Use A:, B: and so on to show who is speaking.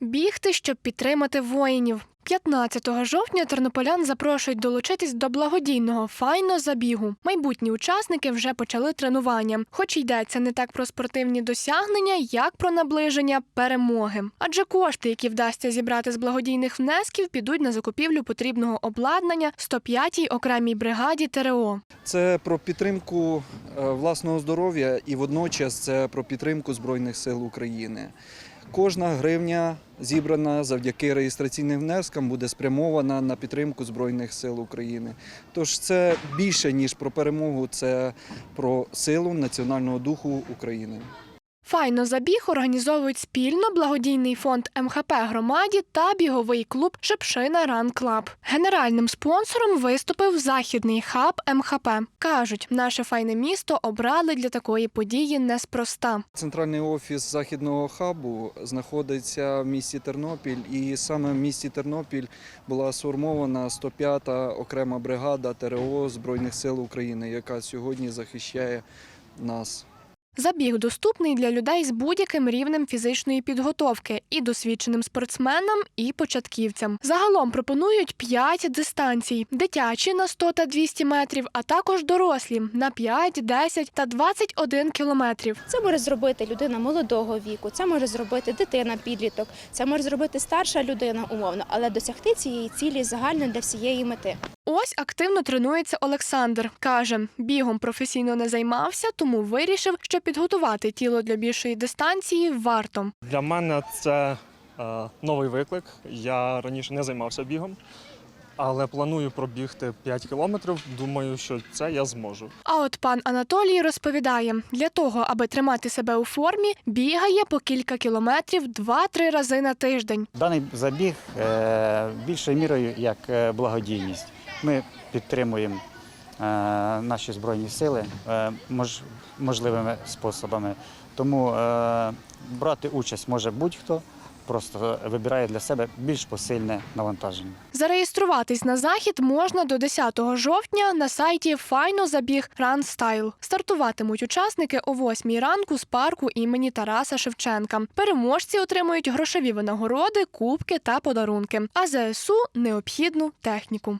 A: Бігти, щоб підтримати воїнів. 15 жовтня тернополян запрошують долучитись до благодійного файно забігу. Майбутні учасники вже почали тренування, хоч йдеться не так про спортивні досягнення, як про наближення перемоги. Адже кошти, які вдасться зібрати з благодійних внесків, підуть на закупівлю потрібного обладнання 105-й окремій бригаді ТРО.
B: Це про підтримку е, власного здоров'я і водночас це про підтримку Збройних сил України. Кожна гривня, зібрана завдяки реєстраційним внескам, буде спрямована на підтримку Збройних сил України. Тож це більше ніж про перемогу, це про силу національного духу України.
A: Файно забіг організовують спільно благодійний фонд МХП громаді та біговий клуб Шепшина Ран Клаб. Генеральним спонсором виступив західний хаб МХП. кажуть, наше файне місто обрали для такої події неспроста.
B: Центральний офіс західного хабу знаходиться в місті Тернопіль, і саме в місті Тернопіль була сформована 105-та окрема бригада ТРО Збройних сил України, яка сьогодні захищає нас.
A: Забіг доступний для людей з будь-яким рівнем фізичної підготовки і досвідченим спортсменам, і початківцям. Загалом пропонують 5 дистанцій: дитячі на 100 та 200 метрів, а також дорослі на 5, 10 та 21 кілометрів.
C: Це може зробити людина молодого віку, це може зробити дитина, підліток, це може зробити старша людина умовно, але досягти цієї цілі загально для всієї мети.
A: Ось активно тренується Олександр. Каже, бігом професійно не займався, тому вирішив, що підготувати тіло для більшої дистанції варто.
D: Для мене це е, новий виклик. Я раніше не займався бігом, але планую пробігти 5 кілометрів. Думаю, що це я зможу.
A: А от пан Анатолій розповідає, для того, аби тримати себе у формі, бігає по кілька кілометрів 2-3 рази на тиждень.
E: Даний забіг е, більшою мірою як е, благодійність. Ми підтримуємо е, наші збройні сили е, можливими способами. Тому е, брати участь може будь-хто, просто вибирає для себе більш посильне навантаження.
A: Зареєструватись на захід можна до 10 жовтня на сайті Файно забіг Style. Стартуватимуть учасники о 8 ранку з парку імені Тараса Шевченка. Переможці отримують грошові винагороди, кубки та подарунки. А ЗСУ необхідну техніку.